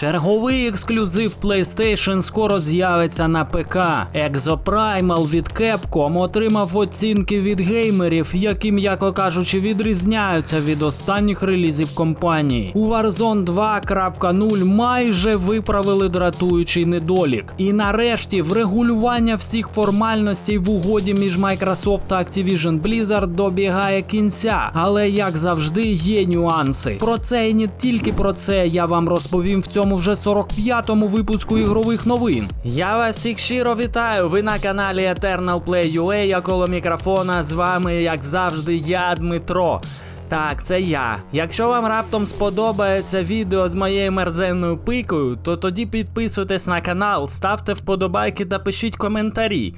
Черговий ексклюзив PlayStation скоро з'явиться на ПК. Exoprimal від Capcom отримав оцінки від геймерів, які, м'яко кажучи, відрізняються від останніх релізів компанії. У Warzone 2.0 майже виправили дратуючий недолік. І нарешті врегулювання всіх формальностей в угоді між Microsoft та Activision Blizzard добігає кінця. Але як завжди, є нюанси. Про це і не тільки про це я вам розповім в цьому вже 45-му випуску ігрових новин. Я вас всіх щиро вітаю. Ви на каналі Eternal Play UA, коло мікрофона. З вами, як завжди, я Дмитро. Так, це я. Якщо вам раптом сподобається відео з моєю мерзенною пикою, то тоді підписуйтесь на канал, ставте вподобайки та пишіть коментарі.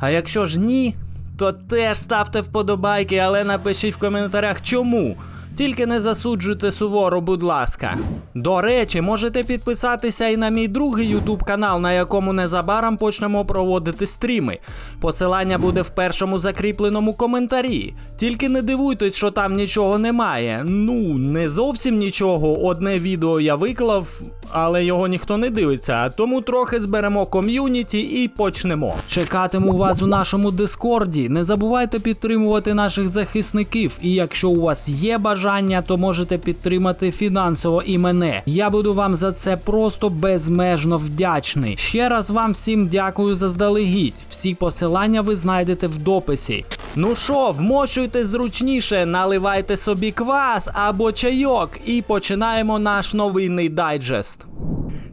А якщо ж ні, то теж ставте вподобайки, але напишіть в коментарях чому. Тільки не засуджуйте суворо, будь ласка. До речі, можете підписатися і на мій другий YouTube канал, на якому незабаром почнемо проводити стріми. Посилання буде в першому закріпленому коментарі. Тільки не дивуйтесь, що там нічого немає. Ну, не зовсім нічого. Одне відео я виклав, але його ніхто не дивиться. Тому трохи зберемо ком'юніті і почнемо. Чекатиму вас у нашому дискорді. Не забувайте підтримувати наших захисників. І якщо у вас є бажання, то можете підтримати фінансово і мене. Я буду вам за це просто безмежно вдячний. Ще раз вам всім дякую заздалегідь. Всі посилання ви знайдете в дописі. Ну що, вмощуйте зручніше, наливайте собі квас або чайок, і починаємо наш новинний дайджест.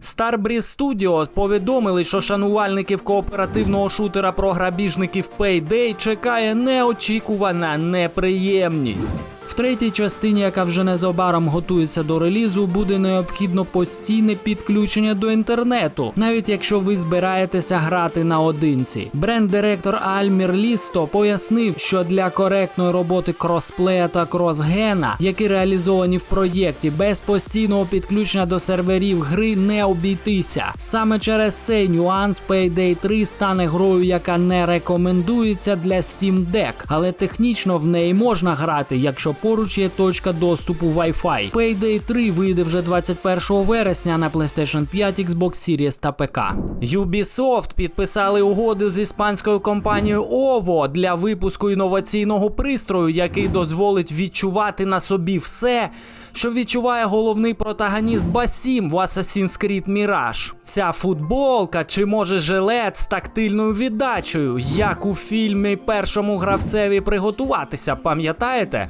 Starbreeze Studios повідомили, що шанувальників кооперативного шутера про грабіжників Payday чекає неочікувана неприємність. Третій частині, яка вже незабаром готується до релізу, буде необхідно постійне підключення до інтернету, навіть якщо ви збираєтеся грати наодинці. Бренд-директор Альмір Лісто пояснив, що для коректної роботи кросплея та кросгена, які реалізовані в проєкті, без постійного підключення до серверів гри не обійтися. Саме через цей нюанс Payday 3 стане грою, яка не рекомендується для Steam Deck, але технічно в неї можна грати, якщо поруч є точка доступу Wi-Fi. Payday 3 вийде вже 21 вересня на PlayStation 5, Xbox Series та ПК. Ubisoft підписали угоду з іспанською компанією OVO для випуску інноваційного пристрою, який дозволить відчувати на собі все. Що відчуває головний протагоніст Басім в Assassin's Creed Mirage. Ця футболка чи може жилет з тактильною віддачею, як у фільмі першому гравцеві приготуватися, пам'ятаєте?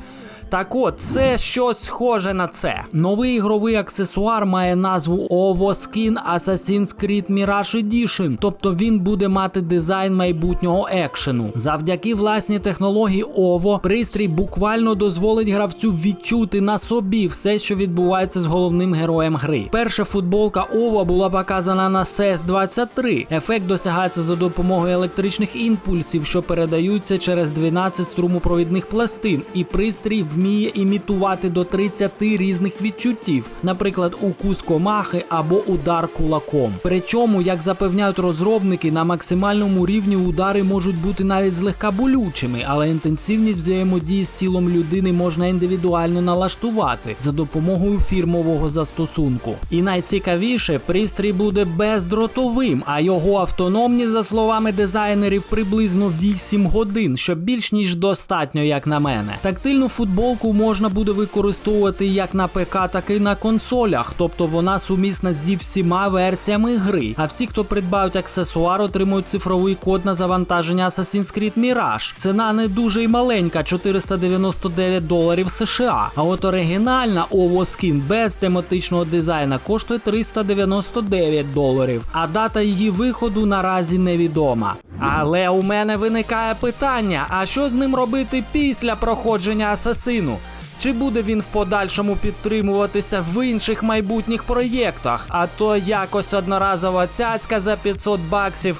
Так от, це щось схоже на це. Новий ігровий аксесуар має назву OVO Assassin's Creed Mirage Edition, тобто він буде мати дизайн майбутнього екшену. Завдяки власній технології OVO, пристрій буквально дозволить гравцю відчути на собі все, що відбувається з головним героєм гри. Перша футболка OVO була показана на CS23. Ефект досягається за допомогою електричних імпульсів, що передаються через 12 струмопровідних пластин, і пристрій вміє імітувати до 30 різних відчуттів, наприклад, укус комахи або удар кулаком. Причому, як запевняють розробники, на максимальному рівні удари можуть бути навіть злегка болючими, але інтенсивність взаємодії з тілом людини можна індивідуально налаштувати за допомогою фірмового застосунку. І найцікавіше, пристрій буде бездротовим, а його автономність, за словами дизайнерів, приблизно 8 годин, що більш ніж достатньо, як на мене. Тактильну футболку можна буде використовувати як на ПК, так і на консолях, тобто вона сумісна зі всіма версіями гри. А всі, хто придбають аксесуар, отримують цифровий код на завантаження Assassin's Creed Mirage. Ціна не дуже й маленька 499 доларів США. А от оригінальна OVO Skin без тематичного дизайна коштує 399 доларів. А дата її виходу наразі невідома. Але у мене виникає питання: а що з ним робити після проходження асасину? Чи буде він в подальшому підтримуватися в інших майбутніх проєктах? А то якось одноразова цяцька за 500 баксів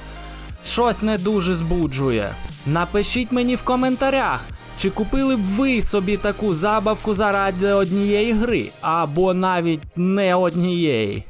щось не дуже збуджує. Напишіть мені в коментарях, чи купили б ви собі таку забавку заради однієї гри, або навіть не однієї.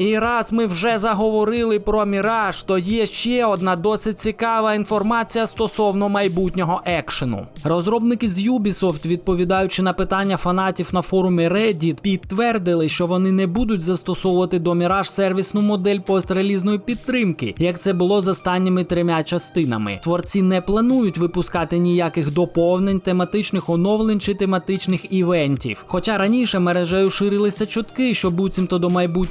І раз ми вже заговорили про Міраж, то є ще одна досить цікава інформація стосовно майбутнього екшену. Розробники з Ubisoft, відповідаючи на питання фанатів на форумі Reddit, підтвердили, що вони не будуть застосовувати до Міраж сервісну модель пострелізної підтримки, як це було з останніми трьома частинами. Творці не планують випускати ніяких доповнень, тематичних оновлень чи тематичних івентів. Хоча раніше мережею ширилися чутки, що буцімто до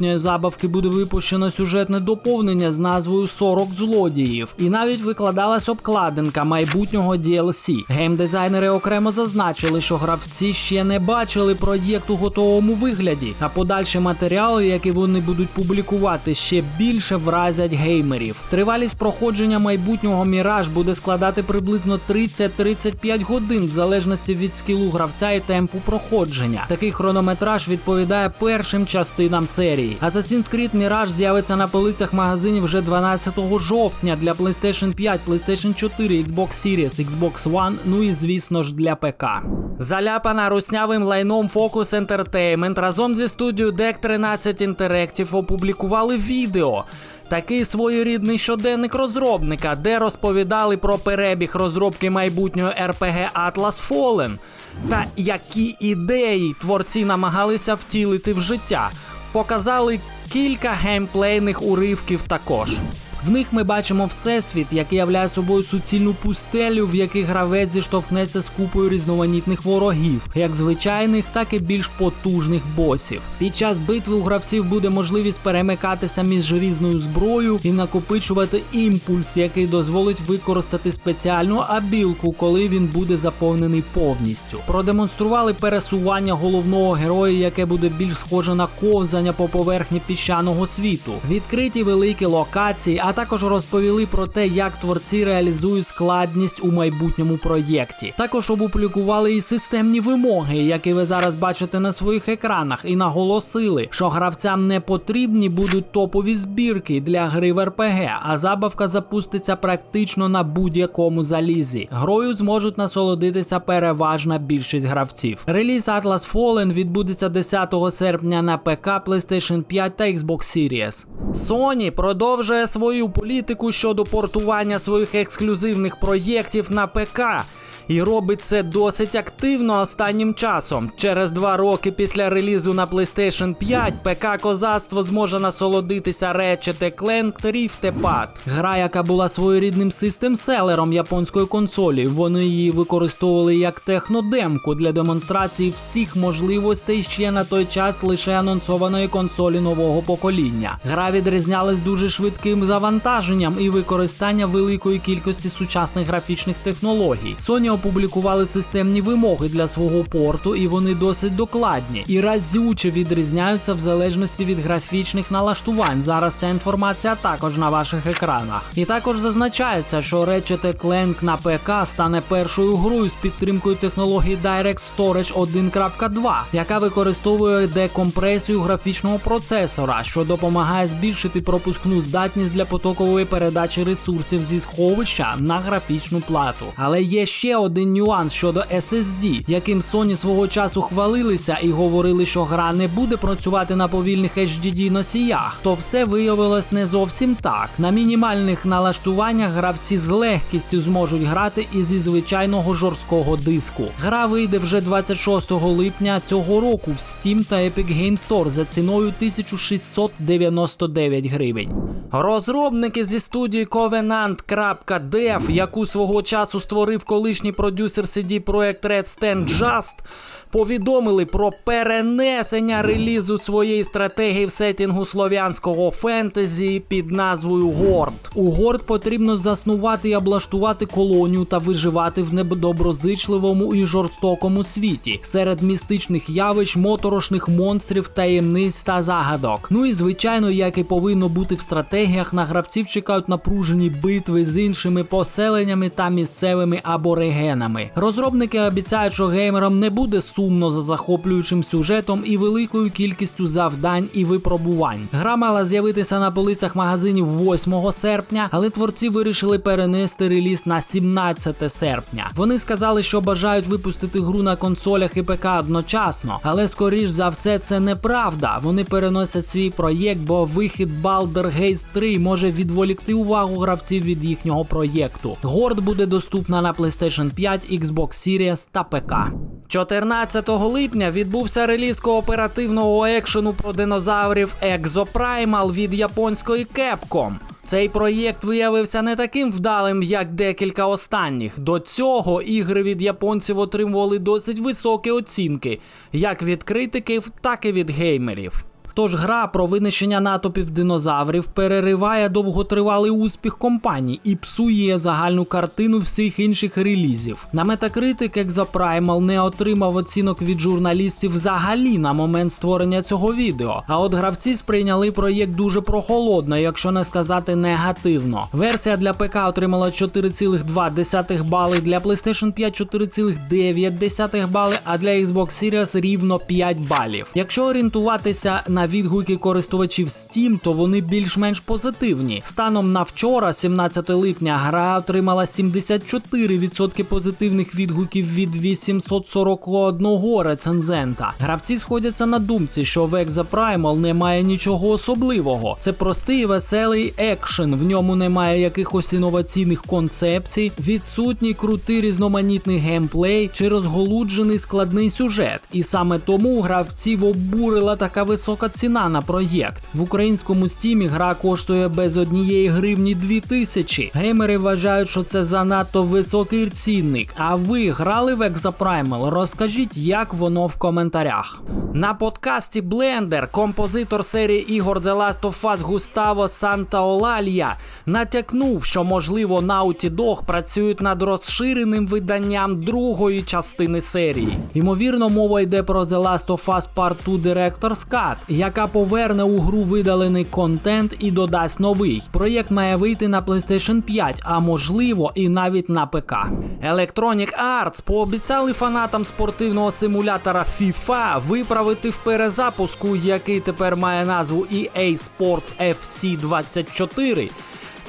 майбутньої забавки буде випущено сюжетне доповнення з назвою 40 злодіїв, і навіть викладалась обкладинка майбутнього DLC. Геймдизайнери окремо зазначили, що гравці ще не бачили проєкт у готовому вигляді, а подальші матеріали, які вони будуть публікувати, ще більше вразять геймерів. Тривалість проходження майбутнього міраж буде складати приблизно 30-35 годин, в залежності від скілу гравця і темпу проходження. Такий хронометраж відповідає першим частинам серії. Assassin's Creed Mirage з'явиться на полицях магазинів вже 12 жовтня для PlayStation 5, PlayStation 4, Xbox Series, Xbox One, ну і звісно ж для ПК. Заляпана руснявим лайном Focus Entertainment разом зі студією Deck 13 Interactive опублікували відео. Такий своєрідний щоденник розробника, де розповідали про перебіг розробки майбутнього RPG Atlas Fallen та які ідеї творці намагалися втілити в життя. Показали кілька геймплейних уривків також. В них ми бачимо всесвіт, який являє собою суцільну пустелю, в якій гравець зіштовхнеться з купою різноманітних ворогів, як звичайних, так і більш потужних босів. Під час битви у гравців буде можливість перемикатися між різною зброєю і накопичувати імпульс, який дозволить використати спеціальну абілку, коли він буде заповнений повністю. Продемонстрували пересування головного героя, яке буде більш схоже на ковзання по поверхні піщаного світу, відкриті великі локації а також розповіли про те, як творці реалізують складність у майбутньому проєкті. Також опублікували і системні вимоги, які ви зараз бачите на своїх екранах, і наголосили, що гравцям не потрібні будуть топові збірки для гри в РПГ, а забавка запуститься практично на будь-якому залізі. Грою зможуть насолодитися переважна більшість гравців. Реліз Atlas Fallen відбудеться 10 серпня на ПК, PlayStation 5 та Xbox Series. Sony продовжує свою політику щодо портування своїх ексклюзивних проєктів на ПК. І робить це досить активно останнім часом. Через два роки після релізу на PlayStation 5 ПК козацтво зможе насолодитися Ratchet Clank Rift Apart. Гра, яка була своєрідним систем-селером японської консолі. Вони її використовували як технодемку для демонстрації всіх можливостей ще на той час лише анонсованої консолі нового покоління. Гра відрізнялась дуже швидким завантаженням і використання великої кількості сучасних графічних технологій. Sony опублікували системні вимоги для свого порту, і вони досить докладні і разюче відрізняються в залежності від графічних налаштувань. Зараз ця інформація також на ваших екранах. І також зазначається, що Ratchet Clank на ПК стане першою грою з підтримкою технології Direct Storage 1.2, яка використовує декомпресію графічного процесора, що допомагає збільшити пропускну здатність для потокової передачі ресурсів зі сховища на графічну плату. Але є ще один нюанс щодо SSD, яким Sony свого часу хвалилися і говорили, що гра не буде працювати на повільних HDD носіях, то все виявилось не зовсім так. На мінімальних налаштуваннях гравці з легкістю зможуть грати і зі звичайного жорсткого диску. Гра вийде вже 26 липня цього року в Steam та Epic Game Store за ціною 1699 гривень. Розробники зі студії Covenant.dev, яку свого часу створив колишній продюсер CD Projekt Red Stand Just, повідомили про перенесення релізу своєї стратегії в сетінгу слов'янського фентезі під назвою Горд. У Горд потрібно заснувати і облаштувати колонію та виживати в недоброзичливому і жорстокому світі серед містичних явищ, моторошних монстрів, таємниць та загадок. Ну і звичайно, як і повинно бути в стратегіях, на гравців чекають напружені битви з іншими поселеннями та місцевими аборигенами аборигенами. Розробники обіцяють, що геймерам не буде сумно за захоплюючим сюжетом і великою кількістю завдань і випробувань. Гра мала з'явитися на полицях магазинів 8 серпня, але творці вирішили перенести реліз на 17 серпня. Вони сказали, що бажають випустити гру на консолях і ПК одночасно, але скоріш за все це неправда. Вони переносять свій проєкт, бо вихід Baldur Gate 3 може відволікти увагу гравців від їхнього проєкту. Горд буде доступна на PlayStation 5, Xbox Series та ПК. 14 липня відбувся реліз кооперативного екшену про динозаврів Exoprimal від японської Capcom. Цей проєкт виявився не таким вдалим, як декілька останніх. До цього ігри від японців отримували досить високі оцінки, як від критиків, так і від геймерів. Тож гра про винищення натопів динозаврів перериває довготривалий успіх компанії і псує загальну картину всіх інших релізів. На Metacritic Exoprimal не отримав оцінок від журналістів взагалі на момент створення цього відео. А от гравці сприйняли проєкт дуже прохолодно, якщо не сказати негативно. Версія для ПК отримала 4,2 бали, для PlayStation 5 4,9 бали, а для Xbox Series рівно 5 балів. Якщо орієнтуватися на відгуки користувачів Steam, то вони більш-менш позитивні. Станом на вчора, 17 липня, гра отримала 74% позитивних відгуків від 841 рецензента. Гравці сходяться на думці, що в Exoprimal немає нічого особливого. Це простий веселий екшен. В ньому немає якихось інноваційних концепцій, відсутній крутий різноманітний геймплей чи розголуджений складний сюжет. І саме тому гравців обурила така висока ціна на проєкт. В українському стімі гра коштує без однієї гривні 2000. Геймери вважають, що це занадто високий цінник. А ви грали в Exoprimal? Розкажіть, як воно в коментарях. На подкасті Blender композитор серії ігор The Last of Us Густаво Сантаолалія натякнув, що можливо Naughty Dog працюють над розширеним виданням другої частини серії. Ймовірно, мова йде про The Last of Us Part 2 Director's Cut, яка поверне у гру видалений контент і додасть новий. Проєкт має вийти на PlayStation 5, а можливо і навіть на ПК. Electronic Arts пообіцяли фанатам спортивного симулятора FIFA виправити в перезапуску, який тепер має назву EA Sports FC 24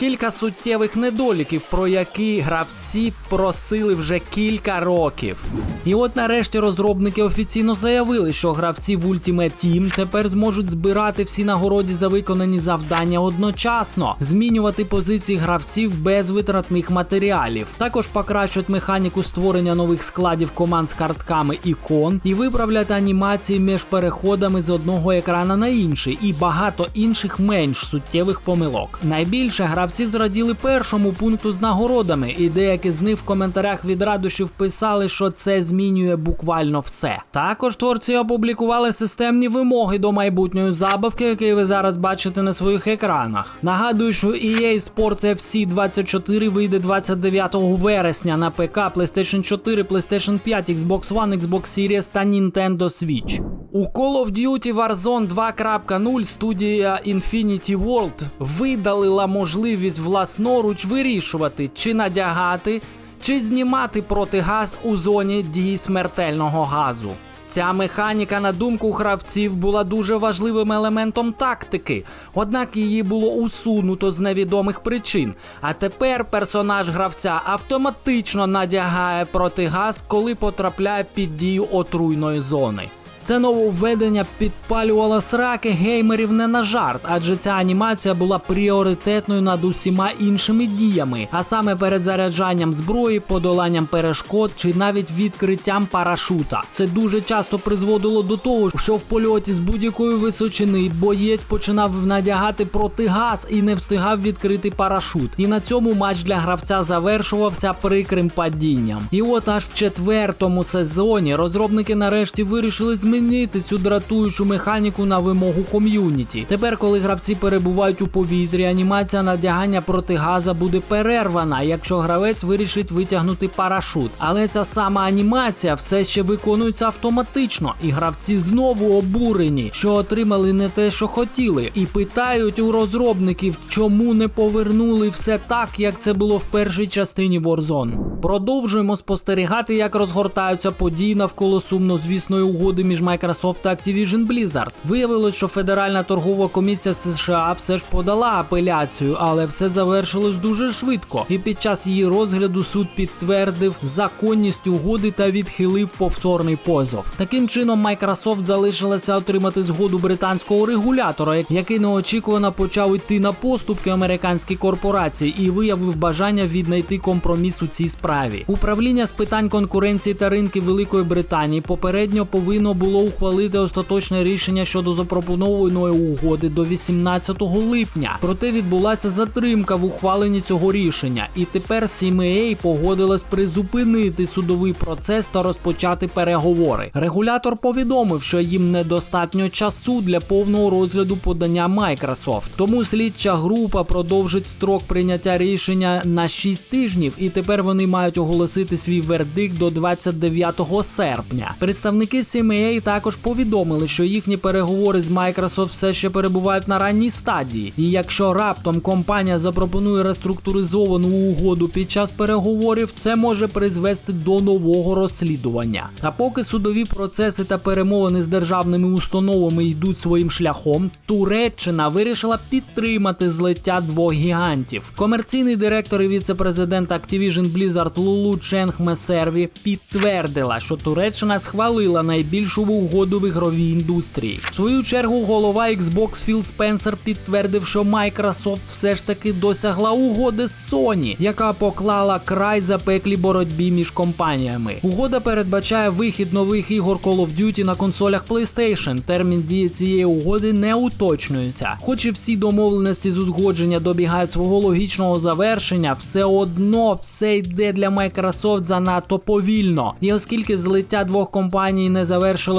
кілька суттєвих недоліків, про які гравці просили вже кілька років. І от нарешті розробники офіційно заявили, що гравці в Ultimate Team тепер зможуть збирати всі нагороді за виконані завдання одночасно, змінювати позиції гравців без витратних матеріалів. Також покращують механіку створення нових складів команд з картками ікон і виправлять анімації між переходами з одного екрана на інший, і багато інших менш суттєвих помилок. Найбільше гравці зраділи першому пункту з нагородами, і деякі з них в коментарях від радощів писали, що це змінює буквально все. Також творці опублікували системні вимоги до майбутньої забавки, які ви зараз бачите на своїх екранах. Нагадую, що EA Sports FC 24 вийде 29 вересня на ПК, PlayStation 4, PlayStation 5, Xbox One, Xbox Series та Nintendo Switch. У Call of Duty Warzone 2.0 студія Infinity World видалила можливість власноруч вирішувати, чи надягати, чи знімати протигаз у зоні дії смертельного газу. Ця механіка, на думку гравців, була дуже важливим елементом тактики, однак її було усунуто з невідомих причин. А тепер персонаж гравця автоматично надягає протигаз, коли потрапляє під дію отруйної зони. Це нововведення підпалювало сраки геймерів не на жарт, адже ця анімація була пріоритетною над усіма іншими діями, а саме перед заряджанням зброї, подоланням перешкод чи навіть відкриттям парашута. Це дуже часто призводило до того, що в польоті з будь-якої височини боєць починав надягати протигаз і не встигав відкрити парашут. І на цьому матч для гравця завершувався прикрим падінням. І от аж в четвертому сезоні розробники нарешті вирішили змінити замінити цю дратуючу механіку на вимогу ком'юніті. Тепер, коли гравці перебувають у повітрі, анімація надягання протигаза буде перервана, якщо гравець вирішить витягнути парашут. Але ця сама анімація все ще виконується автоматично, і гравці знову обурені, що отримали не те, що хотіли, і питають у розробників, чому не повернули все так, як це було в першій частині Warzone. Продовжуємо спостерігати, як розгортаються події навколо сумнозвісної угоди між Microsoft та Activision Blizzard. Виявилось, що Федеральна торгова комісія США все ж подала апеляцію, але все завершилось дуже швидко. І під час її розгляду суд підтвердив законність угоди та відхилив повторний позов. Таким чином, Microsoft залишилася отримати згоду британського регулятора, який неочікувано почав йти на поступки американській корпорації і виявив бажання віднайти компроміс у цій справі. Управління з питань конкуренції та ринків Великої Британії попередньо повинно було ухвалити остаточне рішення щодо запропонованої угоди до 18 липня. Проте відбулася затримка в ухваленні цього рішення, і тепер CMA погодилась призупинити судовий процес та розпочати переговори. Регулятор повідомив, що їм недостатньо часу для повного розгляду подання Microsoft. Тому слідча група продовжить строк прийняття рішення на 6 тижнів, і тепер вони мають оголосити свій вердикт до 29 серпня. Представники CMA також повідомили, що їхні переговори з Microsoft все ще перебувають на ранній стадії. І якщо раптом компанія запропонує реструктуризовану угоду під час переговорів, це може призвести до нового розслідування. А поки судові процеси та перемовини з державними установами йдуть своїм шляхом, Туреччина вирішила підтримати злиття двох гігантів. Комерційний директор і віце-президент Activision Blizzard Лулу Ченг Месерві підтвердила, що Туреччина схвалила найбільшу угоду в ігровій індустрії. В свою чергу голова Xbox Філ Спенсер підтвердив, що Microsoft все ж таки досягла угоди з Sony, яка поклала край запеклій боротьбі між компаніями. Угода передбачає вихід нових ігор Call of Duty на консолях PlayStation. Термін дії цієї угоди не уточнюється. Хоч і всі домовленості з узгодження добігають свого логічного завершення, все одно все йде для Microsoft занадто повільно. І оскільки злиття двох компаній не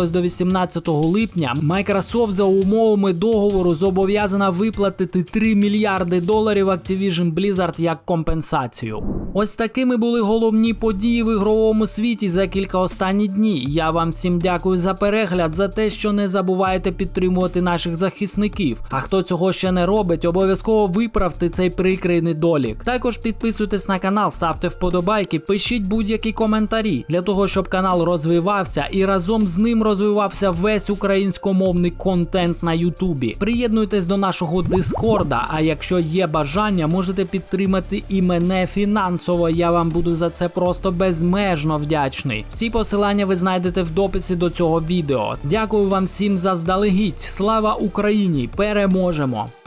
завершилось до 18 липня, Microsoft за умовами договору зобов'язана виплатити 3 мільярди доларів Activision Blizzard як компенсацію. Ось такими були головні події в ігровому світі за кілька останніх днів. Я вам всім дякую за перегляд, за те, що не забуваєте підтримувати наших захисників. А хто цього ще не робить, обов'язково виправте цей прикрий недолік. Також підписуйтесь на канал, ставте вподобайки, пишіть будь-які коментарі для того, щоб канал розвивався і разом з ним розвивався весь українськомовний контент на Ютубі. Приєднуйтесь до нашого Дискорда. А якщо є бажання, можете підтримати і мене фінансово. Я вам буду за це просто безмежно вдячний. Всі посилання ви знайдете в дописі до цього відео. Дякую вам всім за здалегідь. Слава Україні! Переможемо!